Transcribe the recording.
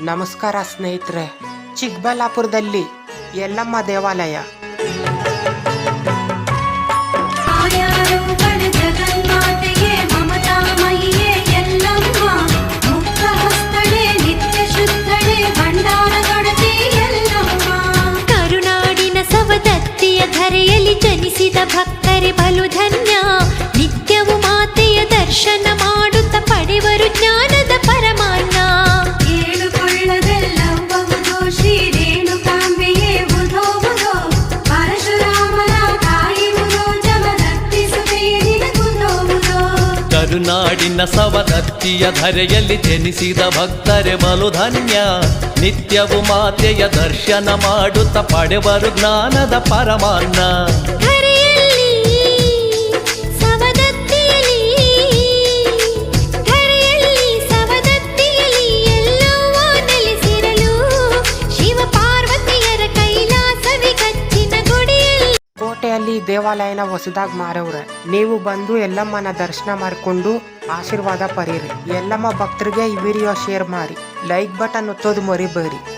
ನಮಸ್ಕಾರ ಸ್ನೇಹಿತರೆ ಚಿಕ್ಕಬಳ್ಳಾಪುರದಲ್ಲಿ ದೇವಾಲಯ. ಎಲ್ಲಮ್ಮ ಎಲ್ಲಮ್ಮ ಕರುನಾಡಿನ ಸವದತ್ತಿಯ ಧರೆಯಲ್ಲಿ ಜನಿಸಿದ ಭಕ್ತರೆ ಬಲು ಕರುನಾಡಿನ ಸವದತ್ತಿಯ ಧರೆಯಲ್ಲಿ ಜನಿಸಿದ ಭಕ್ತರೆ ಬಲು ಧನ್ಯ ನಿತ್ಯವು ಮಾತೆಯ ದರ್ಶನ ಮಾಡುತ್ತ ಪಡೆವರು ಜ್ಞಾನದ ಪರಮಾನ್ನ. ದೇವಾಲಯನ ಹೊಸದಾಗಿ ಮಾರವ್ರೆ. ನೀವು ಬಂದು ಎಲ್ಲಮ್ಮನ ದರ್ಶನ ಮಾಡಿಕೊಂಡು ಆಶೀರ್ವಾದ ಪರೀರಿ ಎಲ್ಲಮ್ಮ ಭಕ್ತರಿಗೆ ಈ ವಿಡಿಯೋ ಶೇರ್ ಮಾಡಿ. ಲೈಕ್ ಬಟನ್ ಒತ್ತೋದು ಮರಿಬೇಡಿ.